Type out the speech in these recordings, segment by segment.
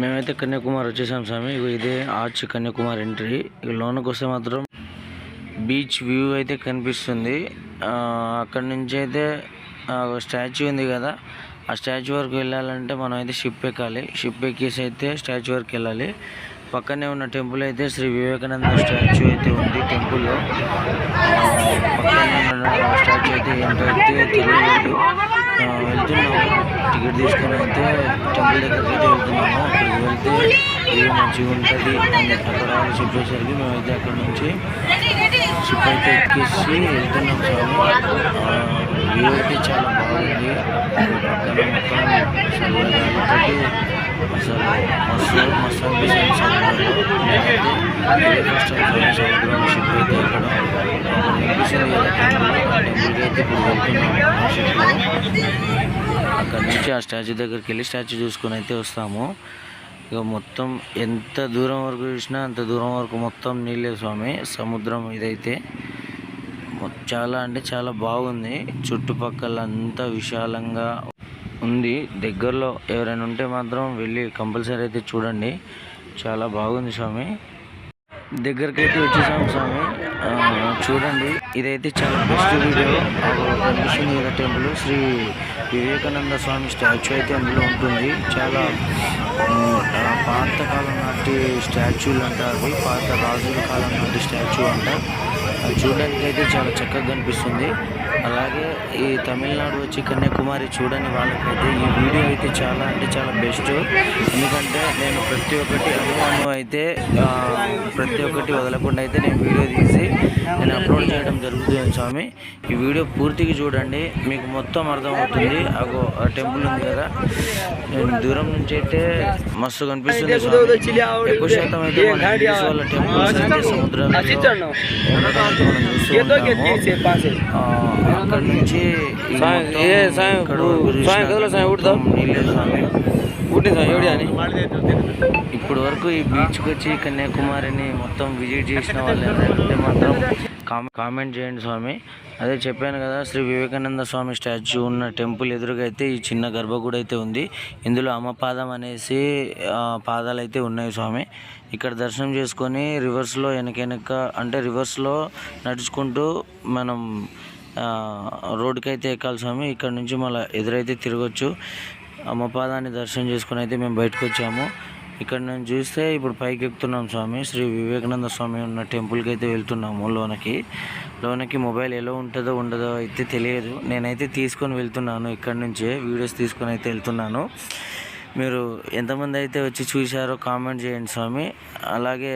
మేమైతే కన్యాకుమారి వచ్చేసాం స్వామి. ఇదే ఆర్చ్ కన్యాకుమారి ఎంట్రీ. ఇక లోనకి వస్తే మాత్రం బీచ్ వ్యూ అయితే కనిపిస్తుంది. అక్కడి నుంచి అయితే స్టాచ్యూ ఉంది కదా. ఆ స్టాచ్యూ వరకు వెళ్ళాలంటే మనం అయితే షిప్ ఎక్కాలి. షిప్ ఎక్కేసి అయితే స్టాచ్యూ వరకు వెళ్ళాలి. పక్కనే ఉన్న టెంపుల్ అయితే శ్రీ వివేకానంద స్టాచ్యూ అయితే ఉంది టెంపుల్లో. పక్కనే ఉన్న స్టాచ్యూ అయితే ఏంటైతే తెలియలేదు వెళ్తున్నాము. టికెట్ తీసుకొని అయితే టెంపుల్ దగ్గరికి అయితే వెళ్తున్నాము. అక్కడికి వెళ్తే ఇది మంచిగా ఉంటుంది అని అక్కడ వాళ్ళు చెప్పేసరికి మేమైతే అక్కడ నుంచి షిప్ అయితే ఎక్కేసి వెళ్తున్నాం సార్ వ్యూ అయితే చాలా బాగుంది. పక్కన మొత్తం చల్లగాలితోటి అసలు మస్తు మస్తు అనిపిస్తుంది సముద్రంలో ఫస్ట్ షిప్ అయితే అక్కడ అనిపిస్తుంది కదా టెంపుల్కి అయితే ఇప్పుడు వెళ్తున్నాము షిప్లో అక్కడ నుంచి ఆ స్టాచ్యూ దగ్గరికి వెళ్ళి స్టాచ్యూ చూసుకొని అయితే వస్తాము. ఇక మొత్తం ఎంత దూరం వరకు చూసినా అంత దూరం వరకు మొత్తం నీళ్ళే స్వామి సముద్రం ఇదైతే. చాలా అంటే చాలా బాగుంది. చుట్టుపక్కల అంతా విశాలంగా ఉంది. దగ్గరలో ఎవరైనా ఉంటే మాత్రం వెళ్ళి కంపల్సరీ అయితే చూడండి. చాలా బాగుంది స్వామి. దగ్గరికి అయితే వచ్చేసాం స్వామి. ఆ, చూడండి. ఇదైతే చాలా బెస్ట్ వీడియో కనిపిస్తుంది కదా టెంపుల్ శ్రీ వివేకానంద స్వామి స్టాచ్యూ అయితే అందులో ఉంటుంది. చాలా పాత కాలం పాతకాలం నాటి స్టాచ్యూలు అంటారు పాత రాజుల కాలం నాటి స్టాచ్యూ అంట. అది చూడడానికి అయితే చాలా చక్కగా కనిపిస్తుంది. అలాగే ఈ తమిళనాడు వచ్చి కన్యాకుమారి చూడని వాళ్ళకైతే ఈ వీడియో అయితే చాలా అంటే చాలా బెస్ట్. ఎందుకంటే నేను ప్రతి ఒక్కటి అనుమానం అయితే ప్రతి ఒక్కటి వదలకుండా అయితే నేను వీడియో తీసి అప్లోడ్ చేయడం జరుగుతుంది స్వామి. ఈ వీడియో పూర్తిగా చూడండి. మీకు మొత్తం అర్థమవుతుంది. అగో ఆ టెంపుల్ ఉంది కదా. నేను దూరం నుంచి అయితే మస్తు కనిపిస్తుంది స్వామి. ఎక్కువ శాతం అయితే వాళ్ళ టెంపుల్స్ అయితే సముద్రంలో అక్కడ నుంచి నీళ్ళే స్వామి. ఇప్పుడు వరకు ఈ బీచ్కి వచ్చి కన్యాకుమారిని మొత్తం విజిట్ చేసిన వాళ్ళు ఎవరంటే మాత్రం కామెంట్ చేయండి స్వామి. అదే చెప్పాను కదా శ్రీ వివేకానంద స్వామి స్టాచ్యూ ఉన్న టెంపుల్ ఎదురుగా అయితే ఈ చిన్న గర్భగుడి అయితే ఉంది. ఇందులో అమ్మపాదం అనేసి పాదాలు అయితే ఉన్నాయి స్వామి. ఇక్కడ దర్శనం చేసుకొని రివర్స్లో వెనక అంటే రివర్స్లో నడుచుకుంటూ మనం రోడ్డుకి అయితే ఎక్కాలి స్వామి. ఇక్కడ నుంచి మళ్ళీ ఎదురైతే తిరగచ్చు. అమ్మపాదాన్ని దర్శనం చేసుకుని అయితే మేము బయటకు వచ్చాము ఇక్కడ నేను చూస్తే ఇప్పుడు పైకి ఎక్కుతున్నాం స్వామి. శ్రీ వివేకానంద స్వామి ఉన్న టెంపుల్కి అయితే వెళ్తున్నాము లోనకి. లోనకి మొబైల్ ఎలా ఉంటుందో ఉండదో అయితే తెలియదు. నేనైతే తీసుకొని వెళ్తున్నాను ఇక్కడ నుంచే. వీడియోస్ తీసుకొని అయితే వెళ్తున్నాను. మీరు ఎంతమంది అయితే వచ్చి చూశారో కామెంట్ చేయండి స్వామి. అలాగే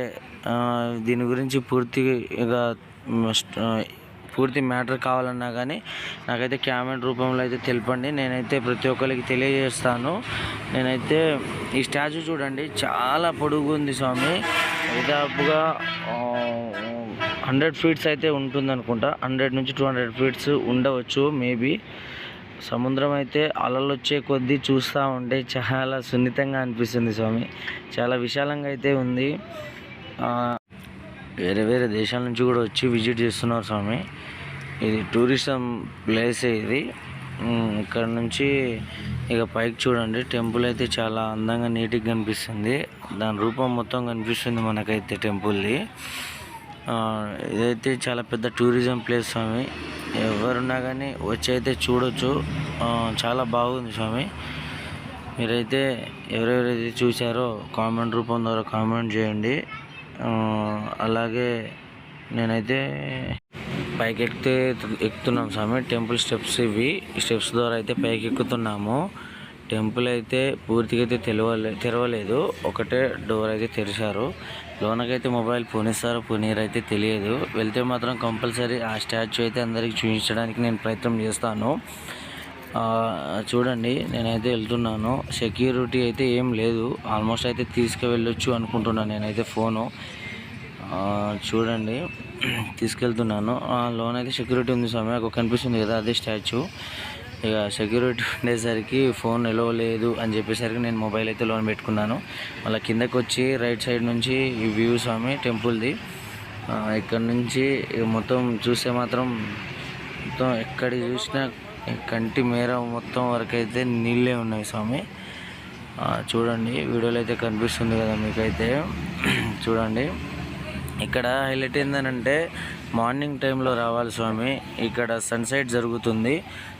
దీని గురించి పూర్తిగా పూర్తి మ్యాటర్ కావాలన్నా కానీ నాకైతే కామెంట్ రూపంలో అయితే తెలపండి. నేనైతే ప్రతి ఒక్కరికి తెలియజేస్తాను. నేనైతే ఈ స్టాచ్యూ చూడండి చాలా పొడుగు ఉంది స్వామి. దాదాపుగా హండ్రెడ్ ఫీట్స్ అయితే ఉంటుంది అనుకుంటా హండ్రెడ్ నుంచి టూ హండ్రెడ్ ఫీట్స్ ఉండవచ్చు మేబీ. సముద్రం అయితే అలలు వచ్చే కొద్దీ చూస్తూ ఉంటే చాలా సున్నితంగా అనిపిస్తుంది స్వామి. చాలా విశాలంగా అయితే ఉంది. వేరే వేరే దేశాల నుంచి కూడా వచ్చి విజిట్ చేస్తున్నారు స్వామి. ఇది టూరిజం ప్లేసే ఇది. ఇక్కడ నుంచి ఇక పైకి చూడండి. టెంపుల్ అయితే చాలా అందంగా నీట్గా కనిపిస్తుంది. దాని రూపం మొత్తం కనిపిస్తుంది మనకైతే టెంపుల్ది. ఇదైతే చాలా పెద్ద టూరిజం ప్లేస్ స్వామి. ఎవరున్నా కానీ వచ్చి అయితే చూడొచ్చు. చాలా బాగుంది స్వామి. మీరైతే ఎవరెవరైతే చూసారో కామెంట్ రూపం ద్వారా కామెంట్ చేయండి. అలాగే నేనైతే పైకి ఎక్కితే ఎక్కుతున్నాం స్వామి. టెంపుల్ స్టెప్స్ ఇవి. స్టెప్స్ ద్వారా అయితే పైకి ఎక్కుతున్నాము టెంపుల్ అయితే పూర్తిగా అయితే తెలవలే తెరవలేదు. ఒకటే డోర్ అయితే తెరిచారు. లోనకైతే మొబైల్ పోనిస్తారో పోనీరు అయితే తెలియదు. వెళ్తే మాత్రం కంపల్సరీ ఆ స్టాచ్యూ అయితే అందరికి చూపించడానికి నేను ప్రయత్నం చేస్తాను. చూడండి నేనైతే వెళ్తున్నాను. సెక్యూరిటీ అయితే ఏం లేదు. ఆల్మోస్ట్ అయితే తీసుకువెళ్ళొచ్చు అనుకుంటున్నాను నేనైతే ఫోను. చూడండి తీసుకెళ్తున్నాను. ఆ, లోన్ అయితే సెక్యూరిటీ ఉంది స్వామి. ఒక కనిపిస్తుంది కదా అదే స్టాచ్యూ. ఇక సెక్యూరిటీ ఉండేసరికి ఫోన్ నిలవలేదు అని చెప్పేసరికి నేను మొబైల్ అయితే లోన్ పెట్టుకున్నాను. మళ్ళీ కిందకు వచ్చి రైట్ సైడ్ నుంచి ఈ వ్యూ స్వామి టెంపుల్ది. ఇక్కడ నుంచి మొత్తం చూస్తే మాత్రం మొత్తం ఎక్కడ చూసినా కంటి మేర మొత్తం వరకు అయితే నీళ్ళే ఉన్నాయి స్వామి. చూడండి వీడియోలో అయితే కనిపిస్తుంది కదా మీకైతే. చూడండి ఇక్కడ హైలైట్ ఏంటంటే మార్నింగ్ టైంలో రావాలి స్వామి. ఇక్కడ సన్సెట్ జరుగుతుంది.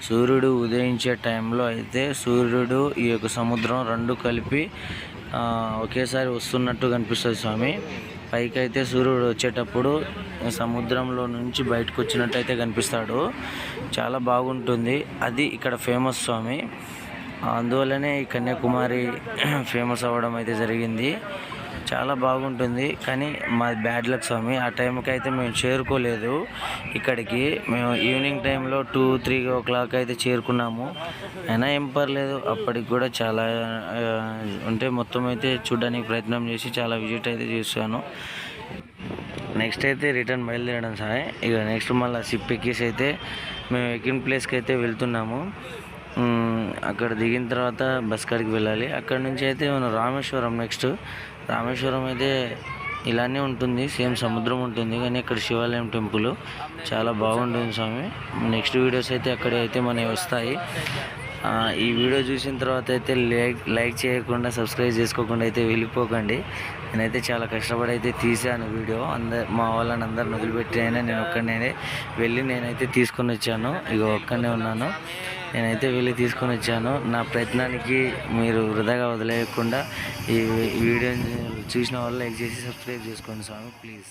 సూర్యుడు ఉదయించే టైంలో అయితే సూర్యుడు ఈ యొక్క సముద్రం రెండు కలిపి ఒకేసారి వస్తున్నట్టు కనిపిస్తుంది స్వామి. పైకైతే సూర్యుడు వచ్చేటప్పుడు సముద్రంలో నుంచి బయటకు వచ్చినట్టయితే కనిపిస్తాడు. చాలా బాగుంటుంది. అది ఇక్కడ ఫేమస్ స్వామి. అందువల్లనే ఈ కన్యాకుమారి ఫేమస్ అవ్వడం అయితే జరిగింది. చాలా బాగుంటుంది. కానీ మా బ్యాడ్ లక్ స్వామి ఆ టైంకి అయితే మేము చేరుకోలేదు. ఇక్కడికి మేము ఈవినింగ్ టైంలో టూ త్రీ ఓ క్లాక్ అయితే చేరుకున్నాము. అయినా ఏం పర్లేదు అప్పటికి కూడా చాలా ఉంటే అంటే మొత్తం అయితే చూడడానికి ప్రయత్నం చేసి చాలా విజిట్ అయితే చేశాను. నెక్స్ట్ అయితే రిటర్న్ బయలుదేరడం సార్ ఇక నెక్స్ట్ మళ్ళీ సిప్ ఎక్కేసి అయితే మేము ఎక్కిన ప్లేస్కి అయితే వెళ్తున్నాము. అక్కడ దిగిన తర్వాత బస్ కాడికి వెళ్ళాలి. అక్కడ నుంచి అయితే మనం రామేశ్వరం నెక్స్ట్ రామేశ్వరం అయితే ఇలానే ఉంటుంది సేమ్ సముద్రం ఉంటుంది కానీ ఇక్కడ శివాలయం టెంపుల్ చాలా బాగుంటుంది స్వామి. నెక్స్ట్ వీడియోస్ అయితే అక్కడ అయితే మనవి వస్తాయి. ఈ వీడియో చూసిన తర్వాత అయితే లైక్ లైక్ చేయకుండా సబ్స్క్రైబ్ చేసుకోకుండా అయితే వెళ్ళిపోకండి. నేనైతే చాలా కష్టపడి అయితే తీసాను వీడియో. అందరు మా వాళ్ళని అందరిని వదిలిపెట్టి అయినా నేను ఒక్కడినే వెళ్ళి నేనైతే తీసుకొని వచ్చాను. ఇక ఒక్కడనే ఉన్నాను. నేనైతే వెళ్ళి తీసుకొని వచ్చాను. నా ప్రయత్నానికి మీరు వృధాగా వదిలేయకుండా ఈ వీడియోని చూసిన వాళ్ళు లైక్ చేసి సబ్స్క్రైబ్ చేసుకోండి స్వామి ప్లీజ్.